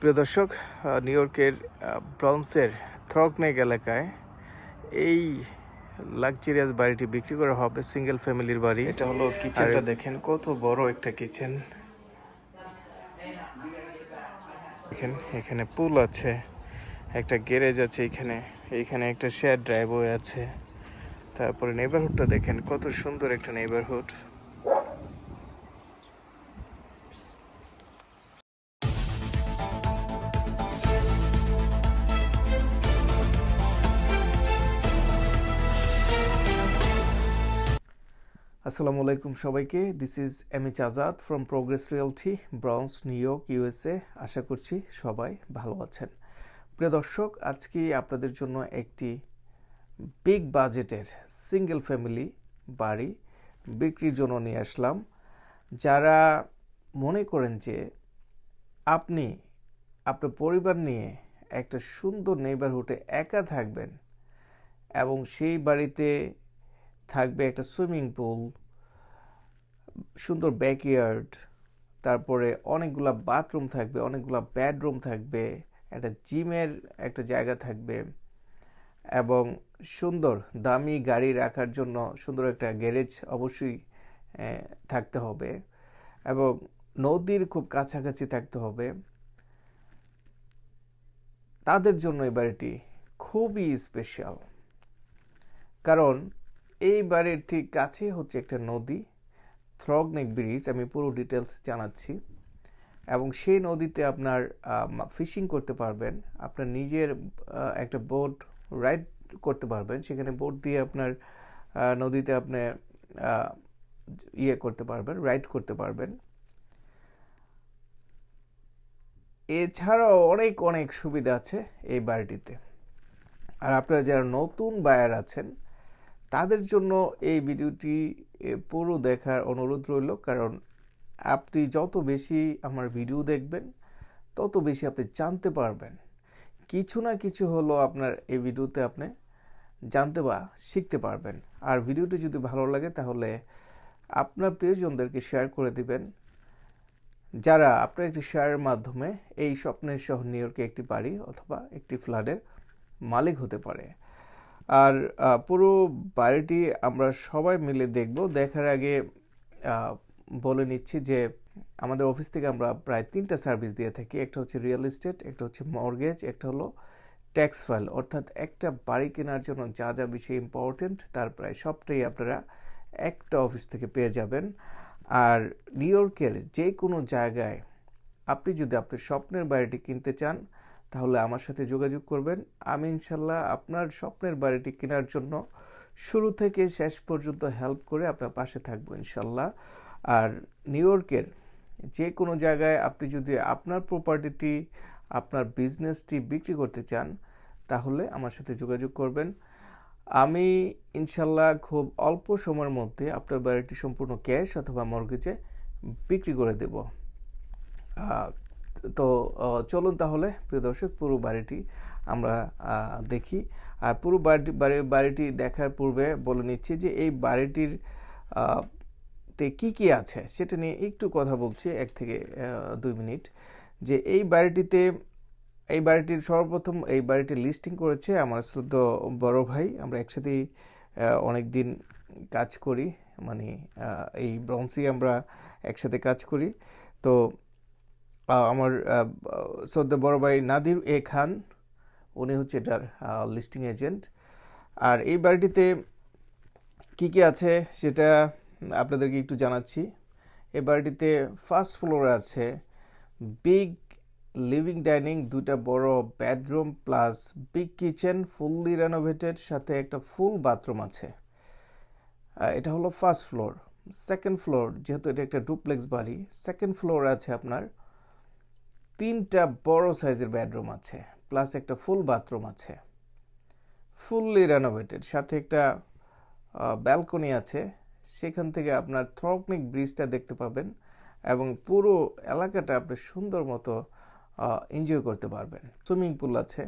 প্রিয় দর্শক নিউ ইয়র্কের ব্রন্সের থ্রকনেক এলাকায় এই লাক্সারিয়াস বাড়িটি বিক্রি করা হবে সিঙ্গেল ফ্যামিলির বাড়ি। এটা হলো কিচেনটা দেখেন কত বড় একটা কিচেন দেখেন এখানে পুল আছে একটা গ্যারেজ আছে এখানে এইখানে একটা শেয়ার ড্রাইভওয়ে আছে। তারপরে নেবারহুডটা দেখেন কত সুন্দর একটা নেবারহুড আসসালামু আলাইকুম সবাইকে। This is M H Azad from progress realty Bronx New York USA আশা করছি সবাই ভালো আছেন। প্রিয় দর্শক, আজকে আপনাদের জন্য একটি বিগ বাজেটের সিঙ্গেল ফ্যামিলি বাড়ি বিক্রির জন্য নিয়ে আসলাম। যারা মনে করেন যে আপনি, আপনার পরিবার নিয়ে একটা সুন্দর নেইবারহুডে একা থাকবেন এবং সেই বাড়িতে থাকবে একটা সুইমিং পুল সুন্দর ব্যাকইয়ার্ড তারপরে অনেকগুলা বাথরুম থাকবে, অনেকগুলা বেডরুম থাকবে, একটা জিমের একটা জায়গা থাকবে এবং সুন্দর দামি গাড়ি রাখার জন্য সুন্দর একটা গ্যারেজ অবশ্যই থাকতে হবে এবং নদীর খুব কাছাকাছি থাকতে হবে। তাদের জন্য এই বাড়িটি খুবই স্পেশাল কারণ এই বাড়ির ঠিক কাছে হচ্ছে একটা নদী। থ্রগনেক ব্রিজ আমি পুরো ডিটেলস জানাচ্ছি। এবং সেই নদীতে আপনার ফিশিং করতে পারবেন। আপনার নিজের একটা বোট রাইড করতে পারবেন। সেখানে বোট দিয়ে আপনার নদীতে আপনি ইয়ে করতে পারবেন, রাইড করতে পারবেন। এছাড়াও অনেক অনেক সুবিধা আছে এই বাড়িটিতে। আর আপনারা যারা নতুন বায়ার আছেন তাদের জন্য এই ভিডিওটি পুরো দেখার অনুরোধ রইল। কারণ আপনি যত বেশি আমার ভিডিও দেখবেন, তত বেশি আপনি জানতে পারবেন। কিছু না কিছু হলো আপনার এই ভিডিওতে আপনি জানতে বা শিখতে পারবেন। আর ভিডিওটি যদি ভালো লাগে, তাহলে আপনার প্রিয়জনদেরকে শেয়ার করে দিবেন। যারা আপনার একটি শেয়ারের মাধ্যমে এই স্বপ্নের শহর নিউ ইয়র্কে একটি বাড়ি অথবা একটি ফ্ল্যাটের মালিক হতে পারে। আর পুরো বাড়িটি আমরা সবাই মিলে দেখব। দেখার আগে বলে নিচ্ছি যে আমাদের অফিস থেকে আমরা প্রায় তিনটা সার্ভিস দিয়ে থাকি। একটা হচ্ছে রিয়েল এস্টেট, একটা হচ্ছে মর্গেজ, একটা হলো ট্যাক্স ফাইল অর্থাৎ একটা বাড়ি কেনার জন্য যা যা বিষয় ইম্পর্টেন্ট তার প্রায় সবটাই আপনারা একটা অফিস থেকে পেয়ে যাবেন। আর নিউ ইয়র্কের যে কোনো জায়গায় আপনি যদি আপনার স্বপ্নের বাড়িটি কিনতে চান তাহলে আমার সাথে যোগাযোগ করবেন। আমি ইনশাল্লাহ আপনার স্বপ্নের বাড়িটি কেনার জন্য শুরু থেকে শেষ পর্যন্ত হেল্প করে আপনার পাশে থাকব ইনশাল্লাহ। আর নিউ ইয়র্কের যে কোনো জায়গায় আপনি যদি আপনার প্রপার্টিটি আপনার বিজনেসটি বিক্রি করতে চান, তাহলে আমার সাথে যোগাযোগ করবেন। আমি ইনশাল্লাহ খুব অল্প সময়ের মধ্যে আপনার বাড়িটি সম্পূর্ণ ক্যাশ অথবা মর্গেজে বিক্রি করে দেব। তো চলুন তাহলে, প্রিয় দর্শক, পুরো বাড়িটি আমরা দেখি। আর পুরো বাড়িটি, বাড়ি- বাড়িটি দেখার পূর্বে বলে নিচ্ছি যে, এই বাড়িটির তে কি কি আছে সেটা নিয়ে একটু কথা বলছি, এক থেকে দুই মিনিট। যে, এই বাড়িটিতে, এই বাড়িটির সর্বপ্রথম, এই বাড়িটি লিস্টিং করেছে আমার শ্রদ্ধ বড় ভাই। আমরা একসাথেই অনেক দিন কাজ করি মানে এই ব্রন্সি আমরা একসাথে কাজ করি। তো আমার শ্রদ্ধা বড় ভাই নাদির এ খান, উনি হচ্ছে এটার লিস্টিং এজেন্ট আর এই বাড়িটিতে কি কি আছে সেটা আপনাদেরকে একটু জানাচ্ছি। এই বাড়িটিতে ফার্স্ট ফ্লোরে আছে বিগ লিভিং ডাইনিং দুইটা বড় bedroom plus big kitchen fully renovated সাথে একটা ফুল বাথরুম আছে। এটা হলো ফার্স্ট ফ্লোর সেকেন্ড ফ্লোর যেহেতু এটা একটা ডুপ্লেক্স বাড়ি সেকেন্ড ফ্লোর আছে আপনার তিনটা বড় সাইজের বেডরুম আছে, প্লাস একটা ফুল বাথরুম আছে। ফুললি রেনোভেটেড সাথে একটা ব্যালকনি আছে। সেখান থেকে আপনার থ্রকনিক ব্রিজটা দেখতে পাবেন এবং পুরো এলাকাটা আপনি সুন্দর মতো এনজয় করতে পারবেন। সুইমিং পুল আছে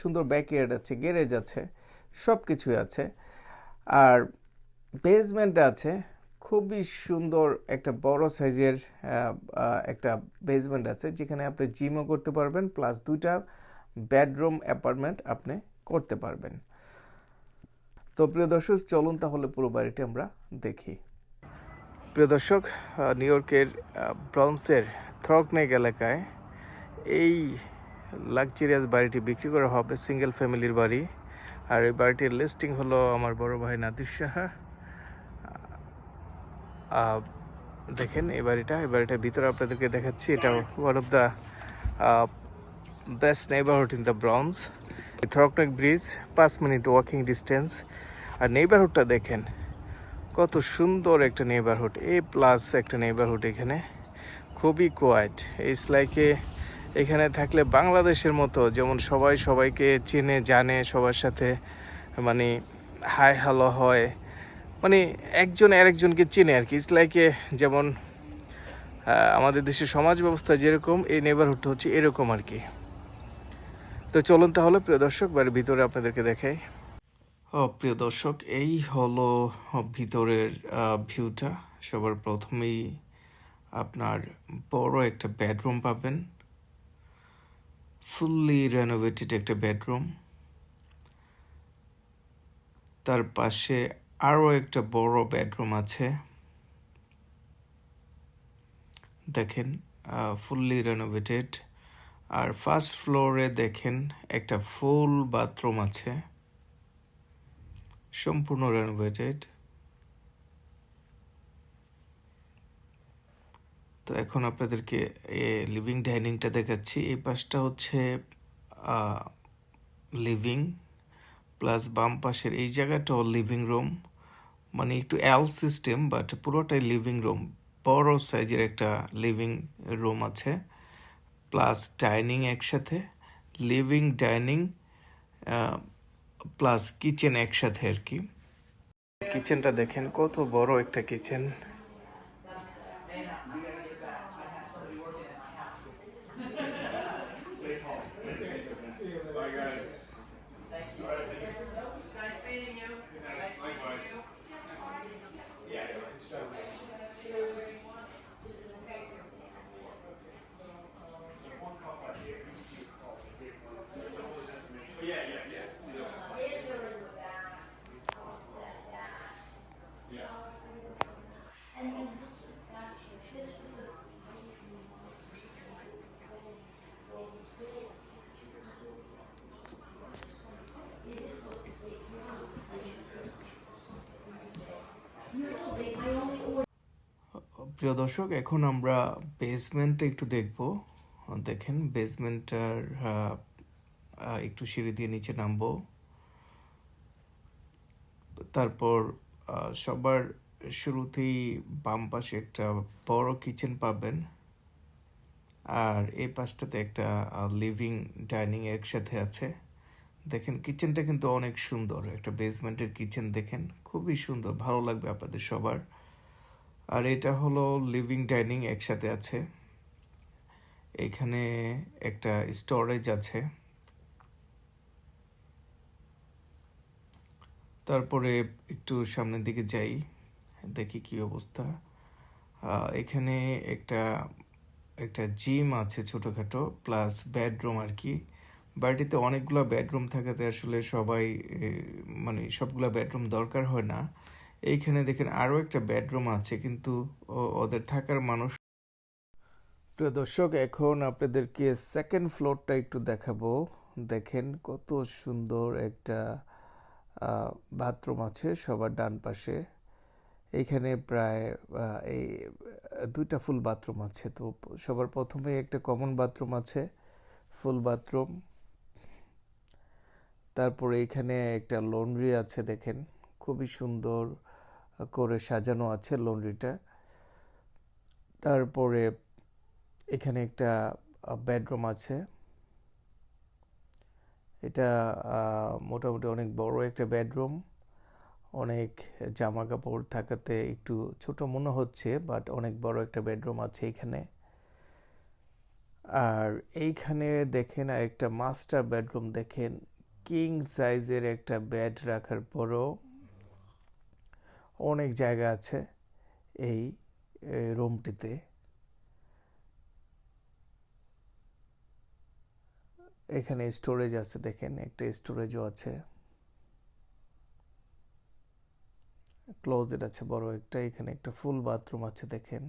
সুন্দর ব্যাকইয়ার্ড আছে গ্যারেজ আছে সব কিছুই আছে। আর বেসমেন্ট আছে খুবই সুন্দর একটা বড় সাইজের একটা বেসমেন্ট আছে, যেখানে আপনি জিমও করতে পারবেন প্লাস দুইটা বেডরুম অ্যাপার্টমেন্ট আপনি করতে পারবেন। তো প্রিয় দর্শক, চলুন তাহলে পুরো বাড়িটি আমরা দেখি। প্রিয় দর্শক নিউ ইয়র্কের ব্রন্সের থ্রকনেক এলাকায় এই লাক্সারিয়াস বাড়িটি বিক্রি করা হবে সিঙ্গেল ফ্যামিলির বাড়ি। আর এই বাড়িটির লিস্টিং হলো আমার বড় ভাই নাদির সাহা। দেখেন এই বাড়িটা এই বাড়িটার ভিতরে আপনাদেরকে দেখাচ্ছি। এটা one of the best neighbourhood in the Bronx Throgs Neck bridge পাঁচ মিনিট ওয়াকিং ডিস্টেন্স আর নেইবারহুডটা দেখেন, কত সুন্দর একটা নেইবারহুড এ প্লাস একটা নেইবারহুড এখানে। খুবই কোয়াইট ইটস লাইকে এখানে থাকলে বাংলাদেশের মতো, যেমন সবাই সবাইকে চেনে, জানে, সবার সাথে মানে হাই হ্যালো হয়। মানে একজন আরেকজনকে চেনে আর কি। ইটস লাইকে যেমন আমাদের দেশের সমাজ ব্যবস্থা যেরকম, এই নেবারহুডটা হচ্ছে এরকম আর কি। তো চলুন তাহলে, প্রিয় দর্শক বাড়ির ভিতরে আপনাদেরকে দেখাই। ও, প্রিয় দর্শক, এই হলো ভিতরের ভিউটা সবার প্রথমেই আপনার বড় একটা বেডরুম পাবেন। ফুললি রেনোভেটেড একটা বেডরুম তার পাশে আরও একটা বড় বেডরুম আছে। দেখেন ফুললি রেনোভেটেড আর ফার্স্ট ফ্লোরে দেখেন, একটা ফুল বাথরুম আছে। সম্পূর্ণ রেনোভেটেড তো এখন আপনাদেরকে লিভিং ডাইনিংটা দেখাচ্ছি। এই পাশটা হচ্ছে লিভিং প্লাস বাম পাশের এই জায়গাটাও লিভিং রুম মানে একটু অ্যাল সিস্টেম বাট পুরোটাই লিভিং রুম বড় সাইজের একটা লিভিং রুম আছে প্লাস ডাইনিং একসাথে লিভিং ডাইনিং প্লাস কিচেন একসাথে আর কি। কিচেনটা দেখেন, কত বড় একটা কিচেন প্রিয় দর্শক, এখন আমরা বেসমেন্টটা একটু দেখব। দেখেন বেসমেন্টটার একটু সিঁড়ি দিয়ে নিচে নামবো। তারপর সবার শুরুতেই বাম পাশে একটা বড় কিচেন পাবেন। আর এই পাশটাতে একটা লিভিং ডাইনিং একসাথে আছে। দেখেন কিচেনটা কিন্তু অনেক সুন্দর। একটা বেসমেন্টের কিচেন দেখেন, খুবই সুন্দর। ভালো লাগবে আপনাদের সবার। আর এটা হলো লিভিং ডাইনিং একসাথে আছে। এখানে একটা স্টোরেজ আছে। তারপরে একটু সামনের দিকে যাই, দেখি কি অবস্থা। এখানে একটা একটা জিম আছে ছোটোখাটো প্লাস বেডরুম আর কি। বাড়িতে অনেকগুলো বেডরুম থাকাতে আসলে সবাই মানে সবগুলো বেডরুম দরকার হয় না। এইখানে দেখেন আরও একটা বেডরুম আছে, কিন্তু ওদের থাকার মানুষ প্রিয় দর্শক, এখন আপনাদেরকে সেকেন্ড ফ্লোরটা একটু দেখাবো। দেখেন কত সুন্দর একটা বাথরুম আছে সবার ডান পাশে। এইখানে প্রায় এই, দুইটা ফুল বাথরুম আছে। তো সবার প্রথমে একটা কমন বাথরুম আছে ফুল বাথরুম তারপরে এখানে একটা লন্ড্রি আছে, দেখেন। খুবই সুন্দর করে সাজানো আছে লন্ড্রিটা। তারপরে এখানে একটা বেডরুম আছে। এটা মোটামুটি অনেক বড় একটা বেডরুম। অনেক জামা কাপড় থাকাতে একটু ছোট মনে হচ্ছে, বাট অনেক বড় একটা বেডরুম আছে এখানে। আর এইখানে দেখেন আর একটা মাস্টার বেডরুম, দেখেন কিং সাইজের একটা বেড রাখার পরও অনেক জায়গা আছে এই রুমটিতে। এখানে স্টোরেজ আছে, দেখেন একটা স্টোরেজও আছে। ক্লোজেট আছে বড় একটা, এখানে একটা ফুল বাথরুম আছে, দেখেন।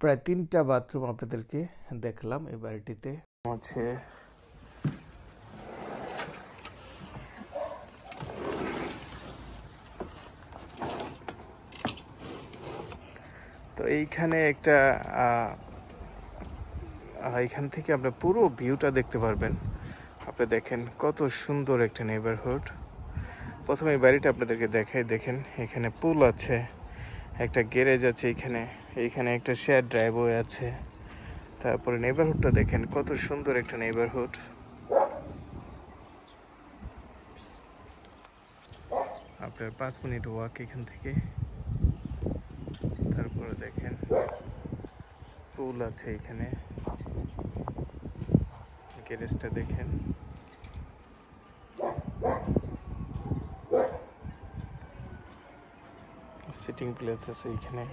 প্রায় তিনটা বাথরুম আপনাদেরকে দেখলাম এই বাড়িটিতে। আছে এইখানে একটা এখান থেকে আপনার পুরো ভিউটা দেখতে পারবেন। আপনি দেখেন কত সুন্দর একটা নেবারহুড প্রথমে এই বাড়িটা আপনাদেরকে দেখাই, দেখেন এখানে পুল আছে, একটা গ্যারেজ আছে এখানে এইখানে একটা শেয়ার ড্রাইভওয়ে আছে। তারপরে নেবারহুডটা দেখেন, কত সুন্দর একটা নেবারহুড আপনার পাঁচ মিনিট ওয়াক এখান থেকে তারপরে দেখেন পুল আছে এখানে। গ্যারেজটা দেখেন। সিটিং প্লেস আছে এখানে।